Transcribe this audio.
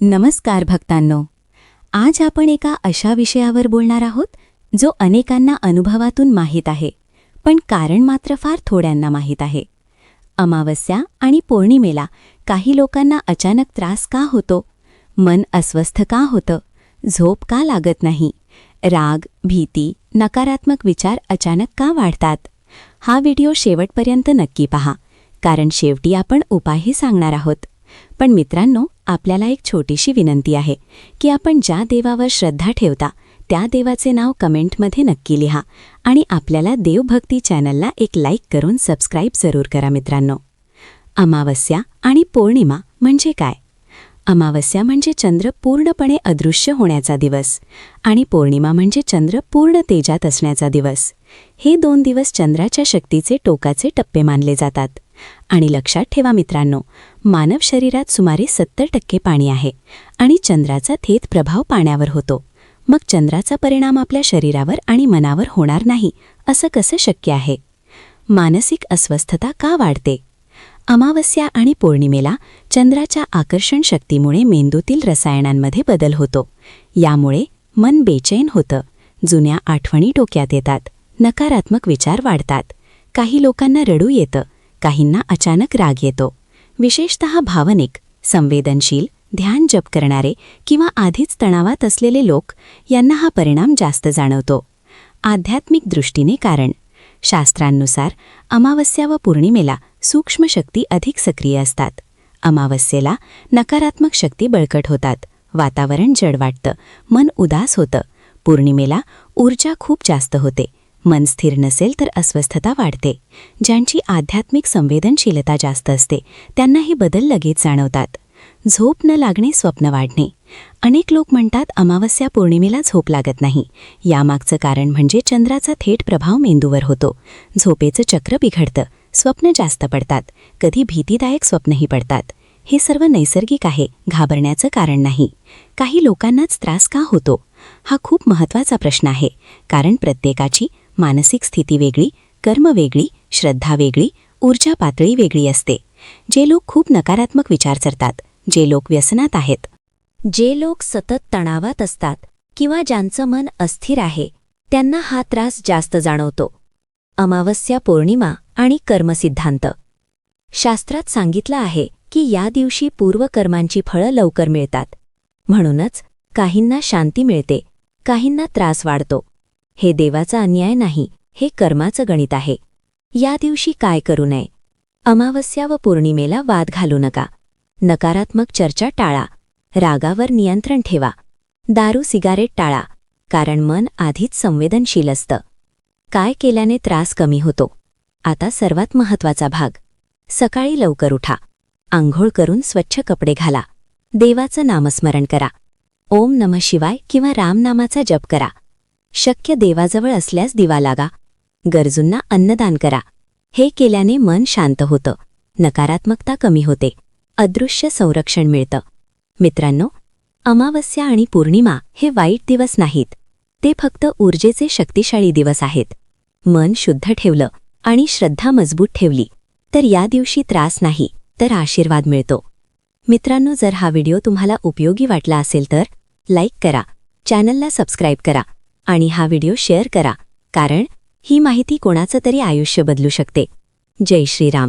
नमस्कार भक्तांनो. आज आपण एका अशा विषयावर बोलणार आहोत जो अनेकांना अनुभवातून माहीत आहे पण कारण मात्र फार थोड्यांना माहीत आहे. अमावस्या आणि पौर्णिमेला काही लोकांना अचानक त्रास का होतो? मन अस्वस्थ का होतं? झोप का लागत नाही? राग भीती नकारात्मक विचार अचानक का वाढतात? हा व्हिडिओ शेवटपर्यंत नक्की पहा कारण शेवटी आपण उपायही सांगणार आहोत. पण मित्रांनो आपल्याला एक छोटीशी विनंती आहे की आपण ज्या देवावर श्रद्धा ठेवता त्या देवाचे नाव कमेंटमध्ये नक्की लिहा आणि आपल्याला देवभक्ती चॅनलला एक लाईक करून सबस्क्राईब जरूर करा मित्रांनो. अमावस्या आणि पौर्णिमा म्हणजे काय? अमावस्या म्हणजे चंद्र पूर्णपणे अदृश्य होण्याचा दिवस आणि पौर्णिमा म्हणजे चंद्र पूर्ण तेजात असण्याचा दिवस. हे दोन दिवस चंद्राच्या शक्तीचे टोकाचे टप्पे मानले जातात. आणि लक्षात ठेवा मित्रांनो मानव शरीरात सुमारे सत्तर टक्के पाणी आहे आणि चंद्राचा थेट प्रभाव पाण्यावर होतो. मग चंद्राचा परिणाम आपल्या शरीरावर आणि मनावर होणार नाही असं कसं शक्य आहे? मानसिक अस्वस्थता का वाढते? अमावस्या आणि पौर्णिमेला चंद्राच्या आकर्षण शक्तीमुळे मेंदूतील रसायनांमध्ये बदल होतो. यामुळे मन बेचैन होतं. जुन्या आठवणी डोक्यात येतात. नकारात्मक विचार वाढतात. काही लोकांना रडू येतं. काहींना अचानक राग येतो. विशेषत भावनिक संवेदनशील ध्यान जप करणारे किंवा आधीच तणावात असलेले लोक यांना हा परिणाम जास्त जाणवतो. आध्यात्मिक दृष्टीने कारण. शास्त्रांनुसार अमावस्या व पौर्णिमेला सूक्ष्म शक्ती अधिक सक्रिय असतात. अमावस्येला नकारात्मक शक्ती बळकट होतात. वातावरण जड वाटतं. मन उदास होतं. पौर्णिमेला ऊर्जा खूप जास्त होते. मन स्थिर नसेल तर अस्वस्थता वाढते. ज्यांची आध्यात्मिक संवेदनशीलता जास्त असते त्यांना हे बदल लगेच जाणवतात. झोप न लागणे स्वप्न वाढणे. अनेक लोक म्हणतात अमावस्या पौर्णिमेला झोप लागत नाही. यामागचं कारण म्हणजे चंद्राचा थेट प्रभाव मेंदूवर होतो. झोपेचं चक्र बिघडतं. स्वप्न जास्त पडतात. कधी भीतीदायक स्वप्नही पडतात. हे सर्व नैसर्गिक आहे घाबरण्याचं कारण नाही. काही लोकांनाच त्रास का होतो? हा खूप महत्त्वाचा प्रश्न आहे. कारण प्रत्येकाची मानसिक स्थिती वेगळी कर्म वेगळी श्रद्धा वेगळी ऊर्जा पातळी वेगळी असते. जे लोक खूप नकारात्मक विचार करतात जे लोक व्यसनात आहेत जे लोक सतत तणावात असतात किंवा ज्यांचं मन अस्थिर आहे त्यांना हा त्रास जास्त जाणवतो. अमावस्या पौर्णिमा आणि कर्मसिद्धांत. शास्त्रात सांगितलं आहे की या दिवशी पूर्वकर्मांची फळं लवकर मिळतात. म्हणूनच काहींना शांती मिळते काहींना त्रास वाढतो. हे देवाचा अन्याय नाही हे कर्माचं गणित आहे. या दिवशी काय करू नये? अमावस्या व पौर्णिमेला वाद घालू नका. नकारात्मक चर्चा टाळा. रागावर नियंत्रण ठेवा. दारू सिगारेट टाळा कारण मन आधीच संवेदनशील असतं. काय केल्याने त्रास कमी होतो? आता सर्वात महत्त्वाचा भाग. सकाळी लवकर उठा. आंघोळ करून स्वच्छ कपडे घाला. देवाचं नामस्मरण करा. ओम नम शिवाय किंवा रामनामाचा जप करा. शक्य देवाजवळ असल्यास दिवा लागा. गरजूंना अन्नदान करा. हे केल्याने मन शांत होतं. नकारात्मकता कमी होते. अदृश्य संरक्षण मिळतं. मित्रांनो अमावस्या आणि पौर्णिमा हे वाईट दिवस नाहीत. ते फक्त ऊर्जेचे शक्तिशाळी दिवस आहेत. मन शुद्ध ठेवलं आणि श्रद्धा मजबूत ठेवली तर या दिवशी त्रास नाही तर आशीर्वाद मिळतो. मित्रांनो जर हा व्हिडिओ तुम्हाला उपयोगी वाटला असेल तर लाईक करा चॅनलला सबस्क्राईब करा आणि हा व्हिडिओ शेअर करा कारण ही माहिती कोणाचं तरी आयुष्य बदलू शकते. जय श्रीराम.